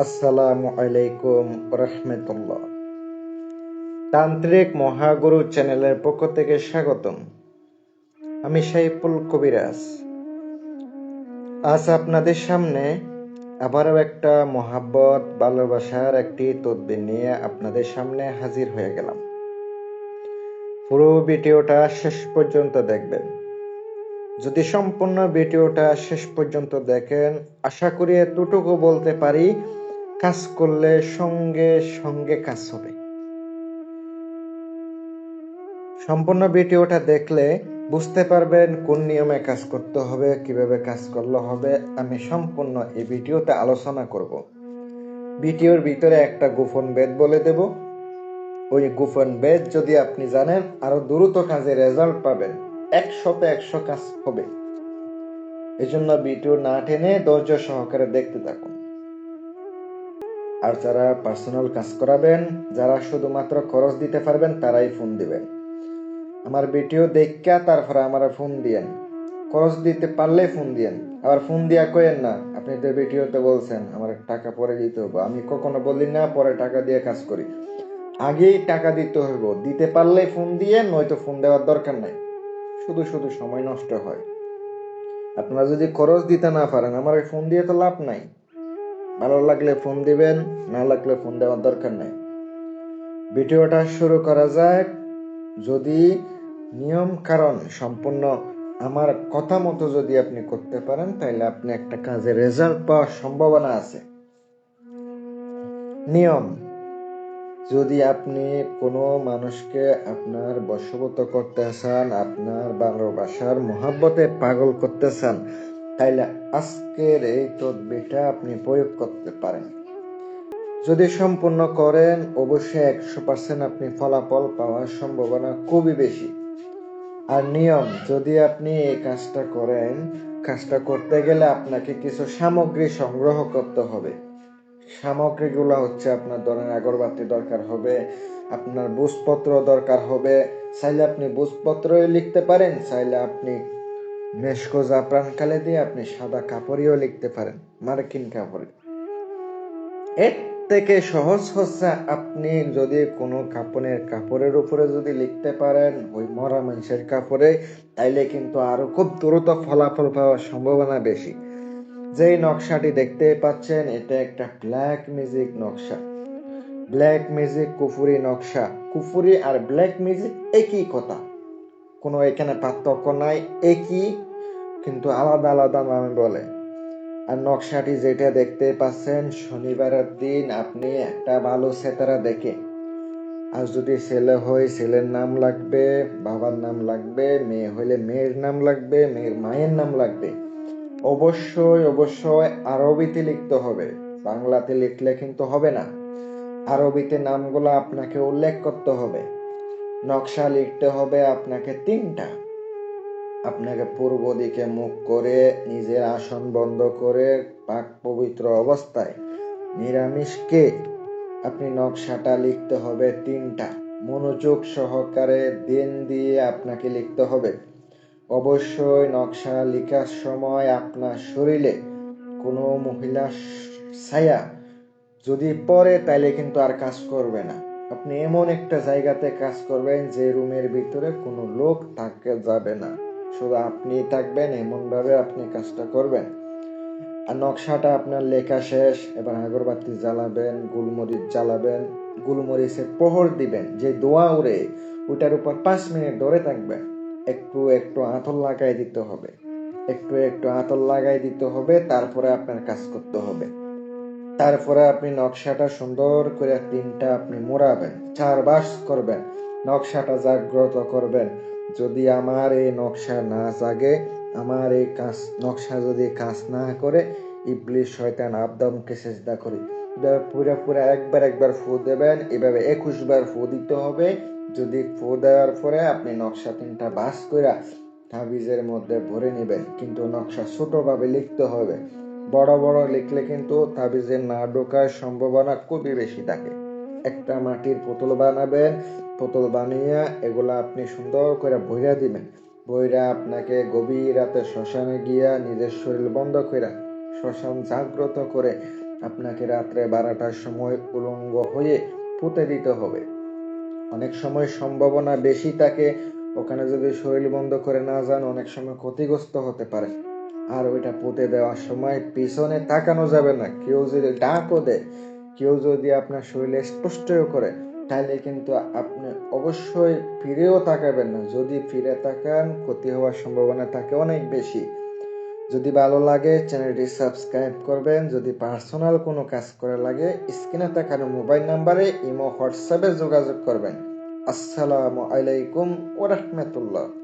আসসালামু আলাইকুম রহমতুল্লাহ। তান্ত্রিক মহাগুরু চ্যানেলের পক্ষ থেকে স্বাগতম। আমি সাইফুল কবিরাজ। আজ আপনাদের সামনে আবারও একটা মহাব্বত, ভালোবাসার একটি তদ্বির নিয়ে আপনাদের সামনে হাজির হয়ে গেলাম। পুরো ভিডিওটা শেষ পর্যন্ত দেখবেন। যদি সম্পূর্ণ ভিডিওটা শেষ পর্যন্ত দেখেন, আশা করি এতটুকু বলতে পারি কাজ করলে সঙ্গে সঙ্গে কাজ হবে। সম্পূর্ণ ভিডিওটা দেখলে বুঝতে পারবেন কোন নিয়মে কাজ করতে হবে, কীভাবে কাজ করলে হবে। আমি সম্পূর্ণ এই ভিডিওতে আলোচনা করব। ভিডিওর ভিতরে একটা গোপন বেদ বলে দেব। ওই গোপন বেদ যদি আপনি জানেন, আরও দ্রুত কাজে রেজাল্ট পাবেন। একশোতে একশো কাজ হবে। এজন্য ভিডিও না টেনে ধৈর্য সহকারে দেখতে থাকুন। আর যারা পার্সোনাল কাজ করাবেন, যারা শুধুমাত্র খরচ দিতে পারবেন, তারাই ফোন দিবেন। আমার ভিডিও দেখা তারপরে আমার ফোন দিয়েন। খরচ দিতে পারলে ফোন দিয়েন। আবার ফোন দিয়া কয়েন না, আপনি তো ভিডিওতে বলছেন, আমার টাকা পরে দিতে হবে আমি কখনো বলি না, পরে টাকা দিয়ে কাজ করি। আগেই টাকা দিতে হইব। দিতে পারলে ফোন দিয়ে, নয়তো ফোন দেওয়ার দরকার নাই। শুধু শুধু সময় নষ্ট হয়। আপনারা যদি খরচ দিতে না পারেন, আমার ফোন দিয়ে তো লাভ নাই। ভালো লাগলে ফোন দিবেন, না লাগলে ফোন দেওয়ার দরকার নাই। ভিডিওটা শুরু করা যায় যদি নিয়ম কারণ সম্পূর্ণ আমার কথা মতো যদি আপনি করতে পারেন তাহলে আপনি একটা কাজে রেজাল্ট পাওয়ার সম্ভাবনা আছে। নিয়ম, যদি আপনি কোনো মানুষকে আপনার বশবত করতে চান, আপনার ভালোবাসার মহাব্বতে পাগল করতে চান তাইলে আজকের এই তদবিটা আপনি প্রয়োগ করতে পারেন। যদি সম্পূর্ণ করেন, অবশ্যই একশো পার্সেন্ট আপনি ফলাফল পাওয়ার সম্ভাবনা খুবই বেশি। আর নিয়ম, যদি আপনি এই কাজটা করেন, কাজটা করতে গেলে আপনাকে কিছু সামগ্রী সংগ্রহ করতে হবে। সামগ্রীগুলো হচ্ছে আপনার ধরেন আগরবাতি দরকার হবে, আপনার বুঝপত্র দরকার হবে। চাইলে আপনি বুঝপত্রই লিখতে পারেন, চাইলে আপনি মেশকো জাফরান কালে দিয়ে আপনি সাদা কাপড়িও লিখতে পারেন, মার্কিন কাপড়ে। এর থেকে সহজ হচ্ছে আপনি যদি কোনো কাপড়ের কাপড়ের উপরে যদি লিখতে পারেন, ওই মরা মানুষের কাপড়ে, তাইলে কিন্তু আরও খুব দ্রুত ফলাফল পাওয়ার সম্ভাবনা বেশি। যেই নকশাটি দেখতে পাচ্ছেন, এটা একটা ব্ল্যাক মিউজিক নকশা। ব্ল্যাক মিউজিক কুফুরি নকশা। কুফুরি আর ব্ল্যাক মিউজিক একই কথা। কোনো এখানে পার্থক্য নাই, একই, কিন্তু আলাদা আলাদা নামে বলে। আর নকশাটি যেটা দেখতে পাচ্ছেন, শনিবারের দিন আপনি একটা ভালো সেতারা দেখে। আর যদি ছেলে হয়, ছেলের নাম লাগবে, বাবার নাম লাগবে, মেয়ে হইলে মেয়ের নাম লাগবে, মেয়ের মায়ের নাম লাগবে। অবশ্যই অবশ্যই আরবিতে লিখতে হবে। বাংলাতে লিখলে কিন্তু হবে না। আরবিতে নামগুলো আপনাকে উল্লেখ করতে হবে। নকশা লিখতে হবে আপনাকে তিনটা। আপনাকে পূর্ব দিকে মুখ করে, নিজের আসন বন্ধ করে, পাক পবিত্র অবস্থায় নিরামিষকে আপনি নকশাটা লিখতে হবে তিনটা। মনোযোগ সহকারে দিন দিয়ে আপনাকে লিখতে হবে। অবশ্যই নকশা লেখার সময় আপনার শরীরে কোনো মহিলা ছায়া যদি পরে তাইলে কিন্তু আর কাজ করবে না। আপনি এমন একটা জায়গাতে কাজ করবেন যে রুমের ভিতরে কোনো লোক থাকে যাবে না। শুধু আপনি থাকবেন, এমনভাবে আপনি কাজটা করবেন। আর নকশাটা আপনার লেখা শেষ, এবার আগরবাতি জ্বালাবেন, গুলমরিচ জ্বালাবেন, গুলমরিচের পোহর দিবেন, যে দোয়া উড়ে ওটার উপর পাঁচ মিনিট ধরে থাকবেন একটু একটু আঁতল লাগাই দিতে হবে। একটু একটু আঁতল লাগাই দিতে হবে, তারপরে আপনার কাজ করতে হবে। তারপরে আপনি নকশাটা সুন্দর করে তিনটা আপনি মোড়াবেন চার বাস করবেন, নকশাটা জাগ্রত করবেন। যদি আমার এই নকশা না জাগে, আমার এই কাজ, নকশা যদি কাজ না করে ইবলিশ শয়তান আবদমকে চেষ্টা করি। এভাবে পুরো পুরো একবার একবার ফু দেবেন, এভাবে একুশ বার ফু দিতে হবে। যদি ফু দেওয়ার পরে আপনি নকশা তিনটা বাস করে তাবিজের মধ্যে ভরে নেবেন, কিন্তু নকশা ছোটভাবে লিখতে হবে। বড় বড় লিখলে কিন্তু তাবিজে না ঢোকার সম্ভাবনা খুবই বেশি থাকে। একটা মাটির পুতুল বানাবেন, পুতুল বানিয়ে এগুলা আপনি সুন্দর করে ভইরা দিবেন। বইরা আপনাকে গভীর রাতে শ্মশানে গিয়া নিজের শরীর বন্ধ কইরা, শ্মশান জাগ্রত করে আপনাকে রাত্রে বারোটার সময় উলঙ্গ হয়ে পুঁতে দিতে হবে। অনেক সময় সম্ভাবনা বেশি থাকে, ওখানে যদি শরীর বন্ধ করে না যান, অনেক সময় ক্ষতিগ্রস্ত হতে পারে। আর ওইটা পুঁতে দেওয়ার সময় পিছনে তাকানো যাবে না। কেউ যদি ডাকও দেয়, কেউ যদি আপনার শরীরে স্পষ্টও করে তাহলে কিন্তু আপনি অবশ্যই ফিরেও তাকাবেন না। যদি ফিরে তাকান, ক্ষতি হওয়ার সম্ভাবনা থাকে অনেক বেশি। যদি ভালো লাগে, চ্যানেলটি সাবস্ক্রাইব করবেন। যদি পার্সোনাল কোনো কাজ করে লাগে, স্ক্রিনে তাকানো মোবাইল নাম্বারে ইমো, হোয়াটসঅ্যাপে যোগাযোগ করবেন। আসসালামু আলাইকুম ওরহমতুল্লাহ